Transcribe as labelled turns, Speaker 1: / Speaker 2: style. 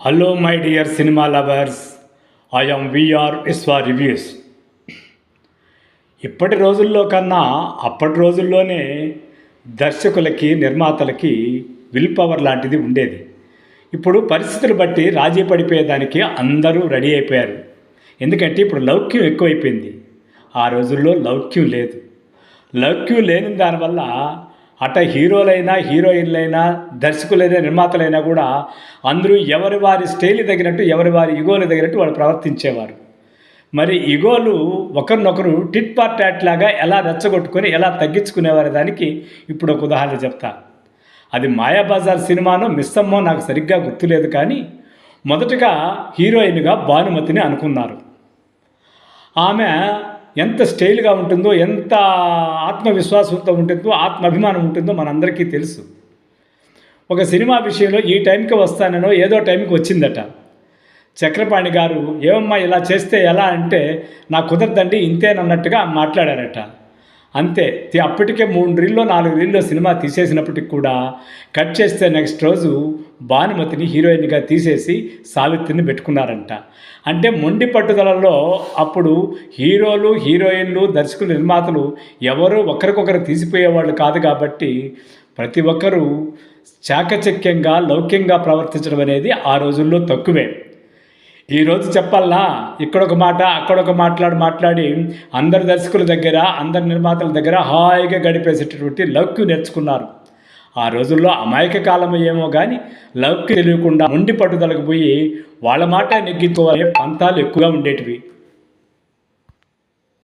Speaker 1: Hello my dear cinema lovers I'm VR Vishwa reviews ఇప్పటి రోజుల్లో కన్నా అప్పటి రోజుల్లోనే దర్శకులకి నిర్మాతలకి విల్ పవర్ లాంటిది ఉండేది. ఇప్పుడు పరిస్థితులు బట్టి రాజీ పడిపోయేదానికి అందరూ రెడీ అయిపోయారు. ఎందుకంటే ఇప్పుడు లౌక్యం ఎక్కువైపోయింది. ఆ రోజుల్లో లౌక్యం లేదు. లౌక్యం లేని దానివల్ల అట హీరోలైనా హీరోయిన్లైనా దర్శకులైనా నిర్మాతలైనా కూడా అందరూ ఎవరి వారి స్టైల్ తగినట్టు ఎవరి వారి ఇగోలు తగినట్టు వాళ్ళు ప్రవర్తించేవారు. మరి ఇగోలు ఒకరినొకరు టిట్ పార్ టాట్ లాగా ఎలా రెచ్చగొట్టుకొని ఎలా తగ్గించుకునేవారు దానికి ఇప్పుడు ఒక ఉదాహరణ చెప్తా. అది మాయాబజార్ సినిమానో మిస్సమ్మో నాకు సరిగ్గా గుర్తులేదు కానీ మొదటగా హీరోయిన్గా భానుమతిని అనుకున్నారు. ఆమె ఎంత స్టైల్గా ఉంటుందో ఎంత ఆత్మవిశ్వాసంతో ఉంటుందో ఆత్మాభిమానం ఉంటుందో మనందరికీ తెలుసు. ఒక సినిమా విషయంలో ఈ టైంకి వస్తానో ఏదో టైంకి వచ్చిందట. చక్రపాణి గారు ఏమమ్మా ఇలా చేస్తే ఎలా అంటే నాకు కుదరదండి ఇంతేనన్నట్టుగా మాట్లాడారట. అంతే అప్పటికే మూడు రీల్లో నాలుగు రీల్లో సినిమా తీసేసినప్పటికి కూడా కట్ చేస్తే నెక్స్ట్ రోజు భానుమతిని హీరోయిన్గా తీసేసి సావిత్రిని పెట్టుకున్నారంట. అంటే మొండి పట్టుదలలో అప్పుడు హీరోలు హీరోయిన్లు దర్శకులు నిర్మాతలు ఎవరు ఒకరికొకరు తీసిపోయేవాళ్ళు కాదు కాబట్టి ప్రతి ఒక్కరూ చాకచక్యంగా లౌక్యంగా ప్రవర్తించడం అనేది ఆ రోజుల్లో తక్కువే. ఈరోజు చెప్పాలా ఇక్కడ ఒక మాట అక్కడ ఒక మాట్లాడి మాట్లాడి అందరి దర్శకుల దగ్గర అందరి నిర్మాతల దగ్గర హాయిగా గడిపేసేటటువంటి లౌక్యం నేర్చుకున్నారు. ఆ రోజుల్లో అమాయక కాలం ఏమో కానీ లవ్కి తెలియకుండా ఉండి పట్టుదలకు పోయి వాళ్ళ మాట నెగ్గించుకోవాలి పంతాలు ఎక్కువగా ఉండేటివి.